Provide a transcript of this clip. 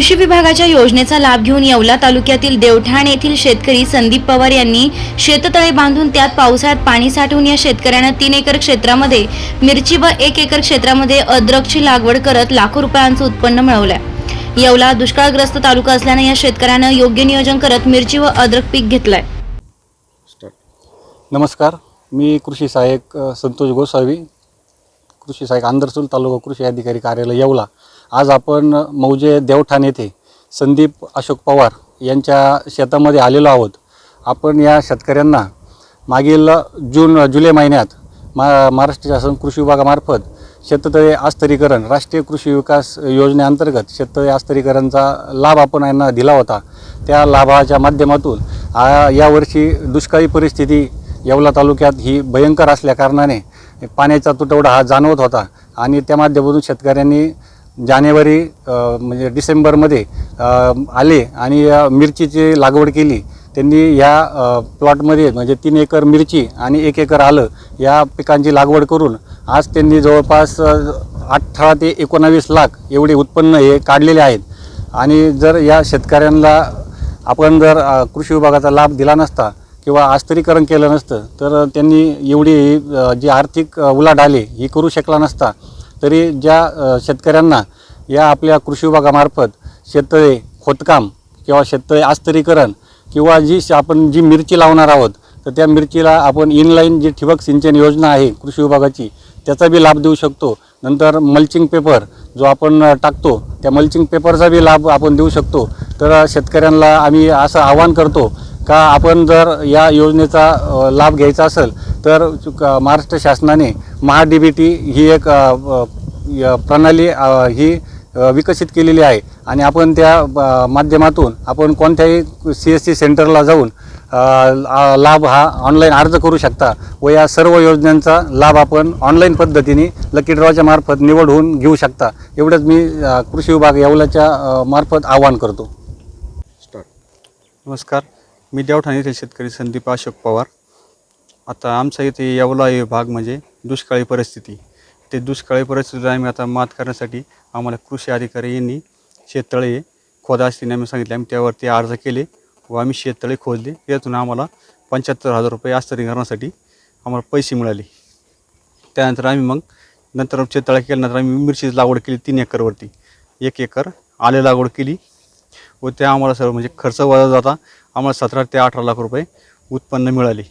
कृषी विभागाच्या योजनेचा लाभ घेऊन येवला तालुक्यातील देवठाण येथील शेतकरी संदीप पवार यांनी शेततळे बांधून त्यात पावसाळ्यात पाणी साठवून या शेतकऱ्यांना तीन एकर क्षेत्रामध्ये मिरची व एक एकर क्षेत्रामध्ये अद्रकची लागवड करत लाखो रुपयांचं उत्पन्न मिळवलंय. येवला दुष्काळग्रस्त तालुका असल्यानं या शेतकऱ्यानं योग्य नियोजन करत मिरची व अद्रक पीक घेतलंय. नमस्कार मी कृषी सहाय्यक संतोष गोसावी कृषी सहाय्यक आंदरसूल तालुका कृषी अधिकारी कार्यालय येवला. आज आपण मौजे देवठाण येथे संदीप अशोक पवार यांच्या शेतामध्ये आलेलो आहोत. आपण या शेतकऱ्यांना मागील जून जुलै महिन्यात मा महाराष्ट्र शासन कृषी विभागामार्फत शेततळे आस्तरीकरण राष्ट्रीय कृषी विकास योजनेअंतर्गत शेततळे आस्तरीकरणचा लाभ आपण यांना दिला होता. त्या लाभाच्या माध्यमातून यावर्षी दुष्काळी परिस्थिती येवला तालुक्यात ही भयंकर असल्याकारणाने पाण्याचा तुटवडा हा जाणवत होता आणि त्या माध्यमातून शेतकऱ्यांनी जानेवारी म्हणजे डिसेंबरमध्ये आले आणि मिरचीची लागवड केली. त्यांनी या प्लॉटमध्ये म्हणजे तीन एकर मिरची आणि एक एकर आलं या पिकांची लागवड करून आज त्यांनी जवळपास अठरा ते एकोणावीस लाख एवढे उत्पन्न हे काढलेले आहेत. आणि जर या शेतकऱ्यांना आपण जर कृषी विभागाचा लाभ दिला नसता किंवा आस्तरीकरण केलं नसतं तर त्यांनी एवढी जी आर्थिक उलाढाली ही करू शकला नसता. तरी ज्या शेतकऱ्यांना या आपल्या कृषी विभागामार्फत शेततळे खोदकाम किंवा शेततळे आस्तरीकरण किंवा जी श- आपण जी मिरची लावणार आहोत तर त्या मिरचीला आपण इनलाईन जी ठिबक सिंचन योजना आहे कृषी विभागाची त्याचा बी लाभ देऊ शकतो. नंतर मल्चिंग पेपर जो आपण टाकतो त्या मल्चिंग पेपरचा बी लाभ आपण देऊ शकतो. तर शेतकऱ्यांना आम्ही असं आवाहन करतो का आपण जर या योजनेचा लाभ घ्यायचा असेल तर महाराष्ट्र शासनाने महा डी बी टी ही एक प्रणाली ही विकसित केलेली आहे. आणि आपण त्या माध्यमातून आपण कोणत्याही सी एस सी सेंटरला जाऊन लाभ हा ऑनलाईन अर्ज करू शकता व या सर्व योजनांचा लाभ आपण ऑनलाईन पद्धतीने लकी ड्रॉच्या मार्फत निवड होऊन घेऊ शकता. एवढंच मी कृषी विभाग येवल्याच्या मार्फत आवाहन करतो. नमस्कार. मी देवठाण येथील शेतकरी संदीप अशोक पवार. आता आमचा इथे येवला हे भाग म्हणजे दुष्काळी परिस्थिती. ते दुष्काळी परिस्थितीला आम्ही आता मात करण्यासाठी आम्हाला कृषी अधिकारी यांनी शेततळे खोदा असतील आम्ही सांगितले आम्ही त्यावरती अर्ज केले व आम्ही शेततळे खोदले. त्यातून आम्हाला पंच्याहत्तर हजार रुपये आस्तरीकरणासाठी आम्हाला पैसे मिळाले. त्यानंतर आम्ही मग नंतर शेततळे केल्यानंतर आम्ही मिरचीची लागवड केली तीन एकरवरती. एक एकर आले लागवड केली. व त्या आम्हाला सर्व म्हणजे खर्च वजा जाता. आम्हाला सतरा ते अठरा लाख रुपये उत्पन्न मिळाले.